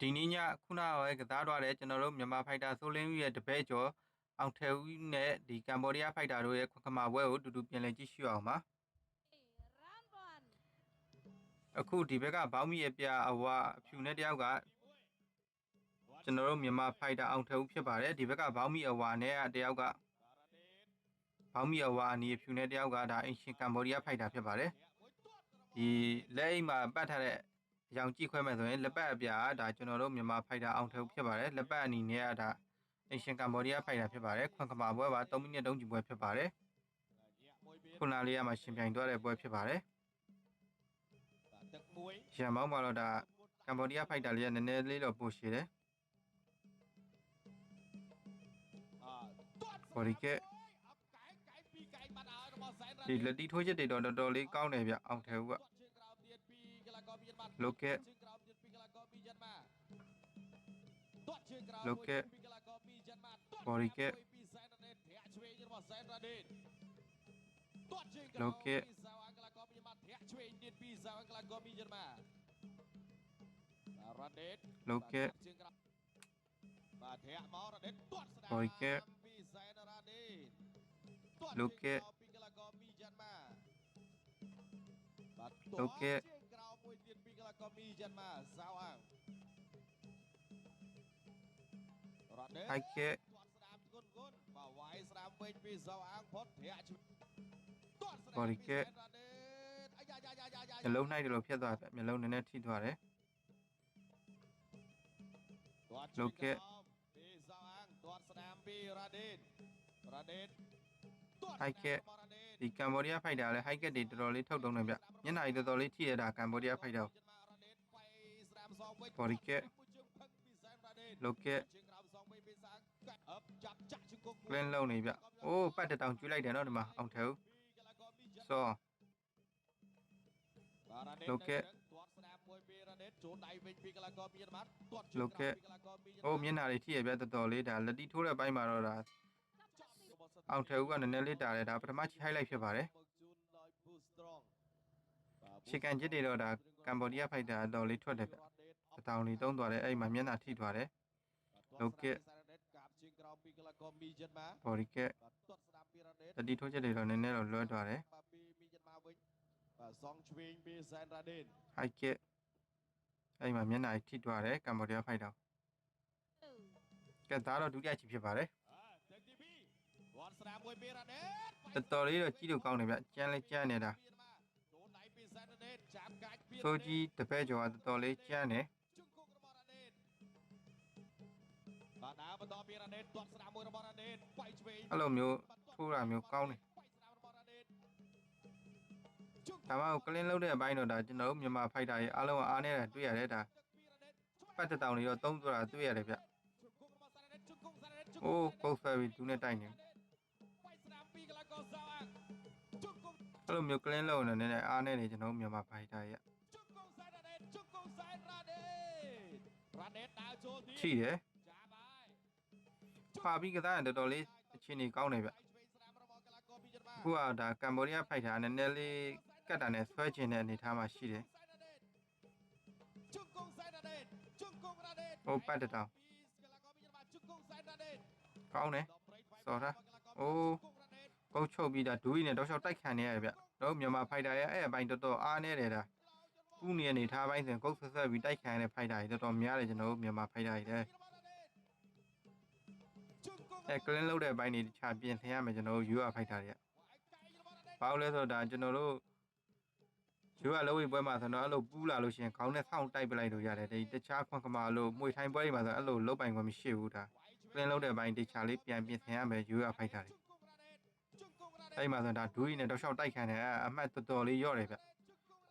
ဒီနေ့ညခုနကပဲကစားသွားတဲ့ကျွန်တော်တို့မြန်မာဖိုက်တာဆိုလင်းဦးရဲ့တပည့်ကျော်အောင်ထဲဦးနဲ့ဒီကမ်ဘောဒီးယားဖိုက်တာတို့ရဲ့ခွန်ခမာပွဲကိုတူတူပြန်လည်ကြည့်ရှုအောင်ပါ round one အခုဒီဘက်ကဘောင်းမီရဲ့ပြအဝအဖြူနဲ့တယောက်ကကျွန်တော်တို့မြန်မာဖိုက်တာအောင်ထဲဦးဖြစ်ပါတယ်ဒီဘက်ကဘောင်းမီအဝနဲ့တယောက်ကဘောင်းမီအဝအနီအဖြူနဲ့တယောက်ကဒါအင်ရှင်ကမ်ဘောဒီးယားဖိုက်တာဖြစ်ပါတယ်ဒီလက်အိမ်မှာပတ်ထားတဲ့ အယောင်ကြည့်ခွဲမယ်ဆိုရင်လက်ပတ်အပြာဒါကျွန်တော်တို့မြန်မာဖိုက်တာအောင်ထုပ်ဖြစ်ပါတယ်လက်ပတ်အနီနဲ့ကဒါအရှင်ကမ္ဘောဒီးယားဖိုက်တာဖြစ်ပါတယ်ခွန်ကမာပွဲပါ3မိနစ်တုံးကြည့်ပွဲဖြစ်ပါတယ်ခုနာလေးရမှာရှင်ပြိုင်သွားတဲ့ပွဲဖြစ်ပါတယ်ရန်မောင်းမှာတော့ဒါကမ္ဘောဒီးယားဖိုက်တာလေးကနည်းနည်းလေးတော့ပိုရှည်တယ်ဘော်ဒီကဲဒီလက်တီထိုးချက်တွေတော့တော်တော်လေးကောင်းတယ်ဗျအောင်ထဲဦးက Loket Loket Poriket Loket Loket Loket Loket Loket មមួយទៀតពីកីឡាករមីយ៉ាន់ម៉ាសាវអាំងរ៉ាដេត ហៃកែ ទាត់ស្ដាមគុនគុនបាទវាយស្ដាមវិញពីសាវអាំងផុតធាក់ជួយទាត់ស្ដាម ဘော်ဒီကែ ពីសែនរ៉ាដេតអាយ៉ាយ៉ាយ៉ាយ៉ាយ៉ា မျက်လုံးနှိုက်တယ်လို့ဖြစ်သွားတယ်မျက်လုံးနည်းနည်းထိသွားတယ် ទាត់ លោក ជើង កែ ក្រោមពីសាវអាំងទាត់ស្ដាមពីរ៉ាដេតរ៉ាដេ ဟိုက်ကက်ဒီကမ်ဘောဒီးယားဖိုက်တာလည်းဟိုက်ကက်တွေတော်တော်လေးထုတ်တုံးနေဗျညနေတော်တော်လေးထိရတာကမ်ဘောဒီးယားဖိုက်တာဘော်ဒီကက်လောက်ကက်လင်းလုံးနေဗျအိုးပတ်တတောင်ကျွေးလိုက်တယ်နော်ဒီမှာအောင်ထဲဦးစောလောက်ကက်လောက်ကက်အိုးမျက်နှာတွေထိရဗျတော်တော်လေးဒါလက်တီထိုးတဲ့ဘက်မှာတော့ဒါ အောင်ထဲဦးကနည်းနည်းလေးတာတယ်ဒါပထမချီ highlight ဖြစ်ပါတယ်ချီကန်ဂျစ်တွေတော့ဒါကမ်ဘောဒီးယားဖိုက်တာအတော်လေးထွက်တယ်ဗျအတောင်လေးတုံးသွားတယ်အဲ့မှာမျက်နှာထိသွားတယ်လောကက်ဘော်ဒီကက်တတိထိုးချက်တွေတော့နည်းနည်းတော့လွှဲသွားတယ်ဟိုက်ကက်အဲ့မှာမျက်နှာထိသွားတယ်ကမ်ဘောဒီးယားဖိုက်တာကက်သားတော့ဒုတိယချီဖြစ်ပါတယ် တော်တော်လေးတော့ကြီးလို့ကောင်းတယ်ဗျကြမ်းလေးကြမ်းနေတာ ដូនដៃពីសែនរ៉ាដេតចាប់កាច់ពី ဆိုကြီးတပည့်ကျော်ကတော်တော်လေးကြမ်းတယ် ជង្គង់របស់រ៉ាដេតបាទដើរបន្តពីរ៉ាដេតទាត់ស្ដាមមួយរបស់រ៉ាដេតវាយឆ្វេង အဲ့လိုမျိုးထိုးတာမျိုးကောင်းတယ် វាយស្ដាមរបស់រ៉ាដេតជង្គង់ ဒါမှမဟုတ်ကလင်းလုံးတဲ့အပိုင်းတော့ဒါကျွန်တော်တို့မြန်မာဖိုက်တာရဲ့အားလုံးအားနေတာတွေ့ရတယ်ဒါ ពីរ៉ាဒេត ပတ်တတောင်တွေတော့သုံးသွားတာတွေ့ရတယ်ဗျ ជង្គង់របស់សារ៉ាដេតជង្គង់សារ៉ាដេតជង្គ အိုး ង់ ပုတ်ဆွဲပြီးသူနဲ့တိုက်နေ វាយ အဲ့လိုမျိုး clean လုပ်နေနေအားနဲ့နေကျွန်တော်မြန်မာဖိုင်တာရဲ့ထိတယ်ပါပြီးကစားရင်တော်တော်လေးအခြေအနေကောင်းနေဗျအခုကဒါကမ်ဘောဒီးယားဖိုက်တာနည်းနည်းလေးကတ်တာနဲ့ဆွဲကျင်တဲ့အနေအထားမှာရှိတယ်။ဟိုပတ်တတောင်။ကောင်းတယ်။စော်တာ။အိုး ကုတ်ချုပ်ပြီးဒါဒူးကြီးနဲ့တောက်လျှောက်တိုက်ခံနေရတယ်ဗျတော့မြန်မာဖိုက်တာရဲ့အဲ့အပိုင်းတော်တော်အားနေတယ်ဒါကူးနေအနေထားပိုင်းဆိုရင်ကုတ်ဆက်ဆက်ပြီးတိုက်ခံရတဲ့ဖိုက်တာကြီးတော်တော်များတယ်ကျွန်တော်တို့မြန်မာဖိုက်တာကြီးတဲ့အဲကလင်းလောက်တဲ့အပိုင်းတွေတခြားပြင်ဆင်ရမယ်ကျွန်တော်တို့ယူရဖိုက်တာတွေကဘာလို့လဲဆိုတော့ဒါကျွန်တော်တို့ယူရလုံးဝပွဲမှာဆိုတော့အဲ့လိုပူးလာလို့ရှိရင်ခေါင်းနဲ့ဆောင်းတိုက်ပလိုက်လို့ရတယ်ဒီတခြားခွန်ကမာလို့မှွေထိုင်းပွဲတွေမှာဆိုအဲ့လိုလုံးပိုင်ခွင့်မရှိဘူးဒါကလင်းလောက်တဲ့အပိုင်းတခြားလေးပြန်ပြင်ဆင်ရမယ်ယူရဖိုက်တာတွေ အဲ့မှာဆိုဒါဒူးရီနဲ့တောက်လျှောက်တိုက်ခံတယ်အမှတ်တော်တော်လေးရော့တယ်ဗျ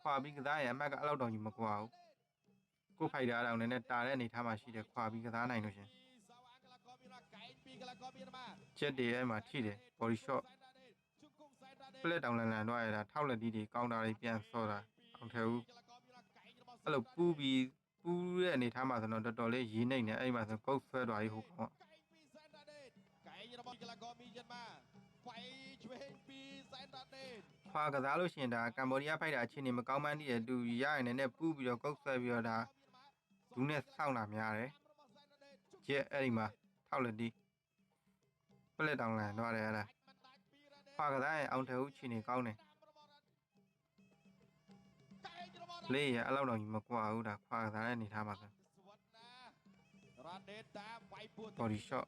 ခွာပြီးကစားရင်အမှတ်ကအလောက်တော်ကြီးမကွာဘူးကိုဖိုက်တာတောင်လည်းနဲ့တာတဲ့အနေထားမှာရှိတယ်ခွာပြီးကစားနိုင်လို့ရှင်ချက်တွေအဲ့မှာထိတယ် body shot ပလက်တောင်လန်လန်တော့ရတာထောက်လက်တီးတွေကောင်တာတွေပြန်ဆော့တာအောင်ထဲဦးအဲ့လိုပူးပြီးပူးတဲ့အနေထားမှာဆိုတော့တော်တော်လေးရေးနိုင်တယ်အဲ့မှာဆိုကုတ်ဆွဲသွားရေးဟုတ်ကောင်ကไก่ระบบกลากรมีเย็นมาไป ဖွာကစားလို့ရှိရင်ဒါကမ္ဘောဒီးယားဖိုက်တာအခြေအနေမကောင်းမှန်းသိတယ်သူရရင်လည်းပူးပြီးတော့ကုတ်ဆွဲပြီးတော့ဒါဒူးနဲ့စောင့်တာများတယ်ကျက်အဲ့ဒီမှာထောက်လက်တီးပလက်တောင်လန်တော့တယ်အဲ့ဒါဖွာကစားရင်အောင်ထဟုတ်အခြေအနေကောင်းတယ်လေးရအဲ့လောက်တော့မကွာဘူးဒါဖွာကစားတဲ့အနေထားပါဆို Run it down, wipe out. Body shot.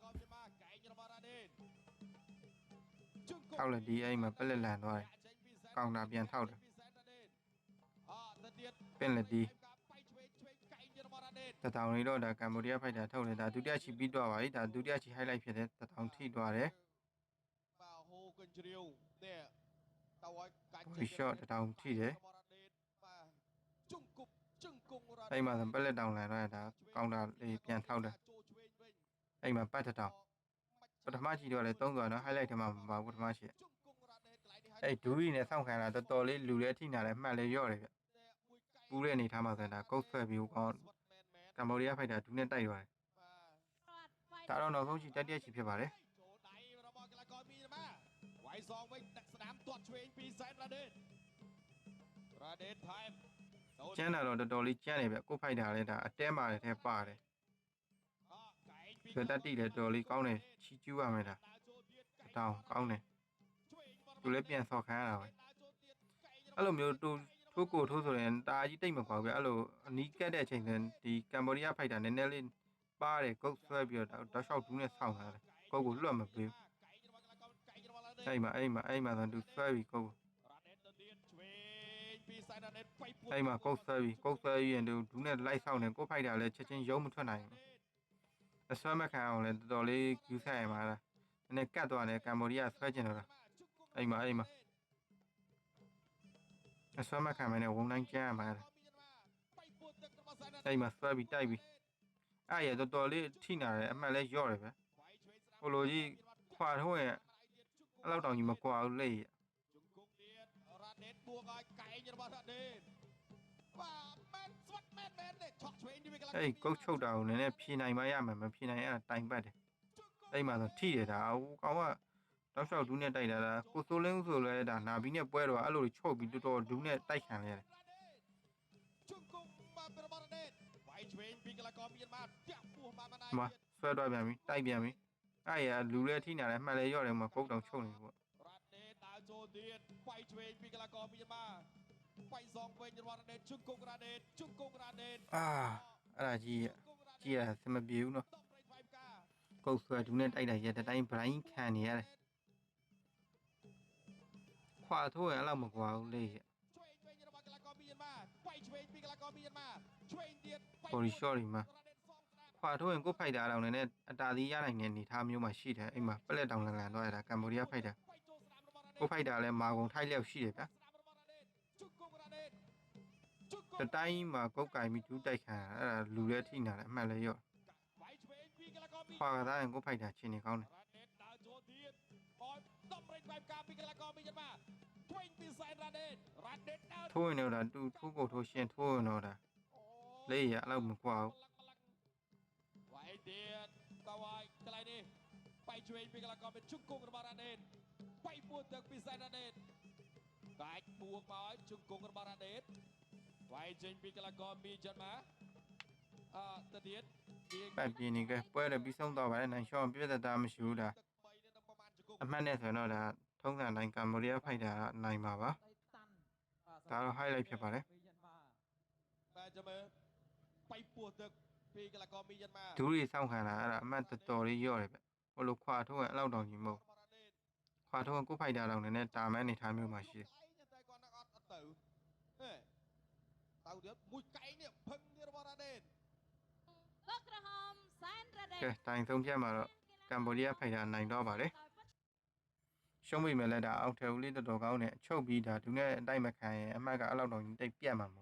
ထောက်လိုက်ဒီအဲ့မှာပက်လက်လန်သွားတယ်ကောင်တာပြန်ထောက်တယ်ပင်လက်ဒီတထောင်လေးတော့ဒါကမ်ဘောဒီးယားဖိုက်တာထုတ်တယ်ဒါဒုတိယချီပြီးတော့ပါပြီဒါဒုတိယချီ highlight ဖြစ်တယ်တထောင်ထိသွားတယ်ဒီ shot တထောင်ထိတယ်အဲ့မှာပက်လက်တောင်လန်တော့ဒါကောင်တာလေးပြန်ထောက်တယ်အဲ့မှာပတ်တထောင် ပထမရှိတော့လည်းသုံးသွားတော့ highlight ထဲမှာမပါဘူးပထမရှိအဲ့ဒူးရီနဲ့စောင့်ခံတာတော်တော်လေးလူလဲထိနာလဲမှတ်လဲရော့တယ်ဗျပူးတဲ့အနေထားမှာဆိုတာကုတ်ဆွဲပြီးကောင်းကမ္ဘောဒီးယားဖိုက်တာဒူးနဲ့တိုက်သွားတယ်ဒါတော့နောက်ဆုံးချီတက်တက်ချီဖြစ်ပါတယ်ไว้ซองไว้นักสนามตรวจเชวงปีแซนระเดชระเดชไทม์ကျန်တာတော့တော်တော်လေးကျန်နေဗျကိုဖိုက်တာလည်းဒါအတဲမာတယ်ထဲပါတယ် ဆွဲတက်တိလည်းတော်လေးကောင်းတယ်ချီကျူးရမယ်လားတောင်းကောင်းတယ်သူလည်းပြန်ဆော့ခံရတာပဲအဲ့လိုမျိုးတူထိုးကိုထိုးဆိုရင်တာကြီးတိတ်မခွာဘူးပြအဲ့လိုအနီးကပ်တဲ့အချိန်ဆိုရင်ဒီကမ်ဘောဒီးယားဖိုက်တာနည်းနည်းလေးပါတယ်ကုတ်ဆွဲပြီးတော့တောက်လျှောက်ဒူးနဲ့ဆောင်းလာတယ်ကုတ်ကိုလွတ်မပေးဘူးအဲ့မှာအဲ့မှာအဲ့မှာဆိုသူဆွဲပြီးကုတ်ကိုအဲ့မှာကုတ်ဆွဲပြီးကုတ်ဆွဲပြီးရင်သူဒူးနဲ့လိုက်ဆောင်းတယ်ကုတ်ဖိုက်တာလည်းချက်ချင်းရုံးမထွက်နိုင်ဘူး အစွမ်းမခံအောင်လဲတော်တော်လေးကူးဆိုင်ရမှာလားနည်းနည်းကတ်သွားတယ်ကမ္ဘောဒီးယားဆွဲကျင်တော့တာအိမ်မှာအိမ်မှာအစွမ်းမခံမနဲ့ဝုံတိုင်းကျရမှာလားအိမ်မှာဆွဲပြီးတိုက်ပြီးအဲ့ရတော်တော်လေးထိနာတယ်အမှန်လဲရော့တယ်ပဲဟိုလိုကြီးခွာထိုးရင်အဲ့လောက်တောင်ကြီးမကွာဘူးလက်ရ Radit buông ai cày như bao thật đi. Và အဲ့ကုတ်ချုပ်တာကိုလည်းနည်းနည်းဖြေနိုင်မရမှာမဖြေနိုင်အဲ့တိုင်ပတ်တယ်အဲ့မှာဆိုထိရတာအူကောင်ကတောက်လျှောက်ဒူးနဲ့တိုက်လာတာကိုစိုးလင်းဆိုလဲဒါနာဘီနဲ့ပွဲတော့အဲ့လိုချုပ်ပြီးတော်တော်ဒူးနဲ့တိုက်ခံရတယ်မဆွဲတော့ပြန်ပြီတိုက်ပြန်ပြီအဲ့ရလူလဲထိနာလဲမှတ်လဲရော့တယ်မှာကုတ်တောင်ချုပ်နေပေါ့ រ៉ាដេតដើរចូលទៀតវាយឆ្វេងពីកីឡាករមានមកវាយសងវិញរបស់រ៉ាដេតជង្គង់រ៉ាដេតជង្គង់រ៉ាដេត အာအဲ့ဒါကြီးကြည့်ရစမပြေဘူးနော် តំប្រៃផ្លែផ្កា ကုတ်ဆွဲဒူးနဲ့တိုက်တာရတဲ့တိုင်းဘလိုင်းခံနေရတယ်ခွာထိုးရင်အဲ့လောက်မကွာဘူးလေ ឆ្វេងវិញរបស់កីឡាករមានមកវាយឆ្វេងពីកីឡាករមានមកឆ្វេងទៀត body shot ဒီမှာ រ៉ាដេតសងស្នាម ခွာထိုးရင်ကိုဖိုက်တာတောင်လည်းအတားသေးရနိုင်တဲ့အနေထားမျိုးမှရှိတယ်အဲ့မှာပလက်တောင်လန်လန်တော့ရတာကမ္ဘောဒီးယားဖိုက်တာ វាយចូលស្នាមរបស់រ៉ាដេត ကိုဖိုက်တာလည်းမာကုန်ထိုက်လျောက်ရှိတယ်ဗျာ တတိုင်းမှာကုတ်ကင်ပြီးဒူးတိုက်ခံအဲ့ဒါလူလဲထိနာတယ်အမှန်လဲရော့ပါကသားရင်ကိုဖိုက်တာချင်းနေကောင်းတယ်ထိုးရင်တော့တူထိုးကိုထိုးရှင်ထိုးရင်တော့လေးရအဲ့လောက်မကွာဘူးဝိုင်ဒီကဝိုင်ကလိုင်းနေပိုက်ချွေးပိကလာကောเป็นชุกกงรบาราเดนไปปวดตึกปิไซราเดนกายบวกมาชุกกงรบาราเดน វាយចេញពីកីឡាករមានចិនមកអឺទៅទៀតពី ပတ်ပြင်းနေကဲပွဲလည်းပြီးဆုံးတော့ပါတယ်နိုင်ရှောင်းပြည့်သက်တာမရှိဘူးဒါ ទឹក3នៅប្រមាណជង្គង់ အမှတ်နဲ့ဆိုရင်တော့ဒါထုံးစံတိုင်းကမ္ဘောဒီးယားဖိုက်တာကနိုင်ပါပါ ဒါတော့ highlight ဖြစ်ပါတယ် បាទចាំមើលបែកពួតទឹកពីកីឡាករមានចិនមក ဒူးတွေစောင့်ခံတာအဲ့ဒါအမှတ်တော်တော်လေးရော့တယ်ဗျဟိုလိုခွာထိုးရင်အဲ့လောက်တောင်ကြီးမဟုတ် របស់រ៉ာដេត ခွာထိုးရင်ကိုဖိုက်တာတောင်လည်းတာမန်းအနေထားမျိုးမှရှိတယ် ទៅទៀតមួយកែងនេះភឹងទៀតរបស់រ៉ាដេត ទឹកក្រហមសែនរ៉ាដេ ကဲတိုင်ဆုံးဖြတ်မှာတော့ကမ္ဘောဒီးယားဖိုက်တာနိုင်တော့ပါတယ်ရှုံးမိမယ်လဲဒါအောက်ထဲဦးလေးတော်တော်ကောင်းနဲ့ချုပ်ပြီးဒါသူနဲ့အတိုက်မခံရင်အမှတ်ကအဲ့လောက်တောင်ကြီးတိတ်ပြတ်မှာမဟုတ် တ်